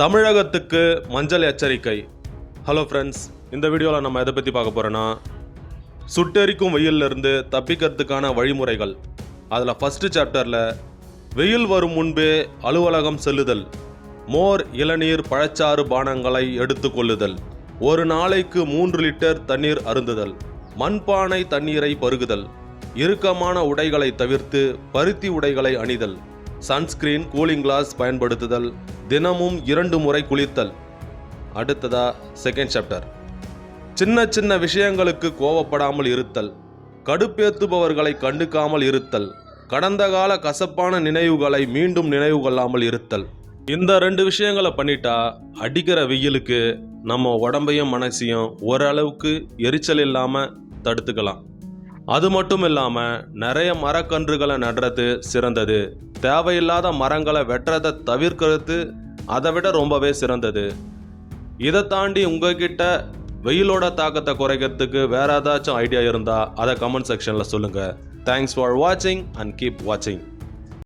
தமிழகத்துக்கு மஞ்சள் எச்சரிக்கை. ஹலோ ஃப்ரெண்ட்ஸ் இந்த வீடியோவில் நம்ம எதை பற்றி பார்க்க போகிறோன்னா சுட்டெரிக்கும் வெயிலிருந்து இருந்து தப்பிக்கிறதுக்கான வழிமுறைகள். அதில் ஃபஸ்ட்டு சாப்டரில் வெயில் வரும் முன்பே அலுவலகம் செல்லுதல் மோர் இளநீர் பழச்சாறு பானங்களை எடுத்துக்கொள்ளுதல் ஒரு நாளைக்கு மூன்று லிட்டர் தண்ணீர் அருந்துதல் மண்பானை தண்ணீரை பருகுதல் இறுக்கமான உடைகளை தவிர்த்து பருத்தி உடைகளை அணிதல் சன்ஸ்கிரீன் கூலிங் கிளாஸ் பயன்படுத்துதல் தினமும் இரண்டு முறை குளித்தல். அடுத்ததா செகண்ட் சாப்டர் சின்ன சின்ன விஷயங்களுக்கு கோவப்படாமல் இருத்தல் கடுப்பேத்துபவர்களை கண்டுக்காமல் இருத்தல் கடந்த கால கசப்பான நினைவுகளை மீண்டும் நினைவு கொள்ளாமல் இருத்தல். இந்த ரெண்டு விஷயங்களை பண்ணிட்டா அடிக்கிற வெயிலுக்கு நம்ம உடம்பையும் மனசையும் ஓரளவுக்கு எரிச்சல் இல்லாமல் தடுத்துக்கலாம். அது மட்டும் இல்லாமல் நிறைய மரக்கன்றுகளை நடுறது சிறந்தது. தேவையில்லாத மரங்களை வெட்டுறதை தவிர்க்கிறது அதை விட ரொம்பவே சிறந்தது. இதை தாண்டி உங்ககிட்ட வெயிலோட தாக்கத்தை குறைக்கிறதுக்கு வேற ஏதாச்சும் ஐடியா இருந்தால் அதை கமெண்ட் செக்ஷனில் சொல்லுங்கள் தேங்க்ஸ் ஃபார் வாட்சிங் அண்ட் கீப் வாட்சிங்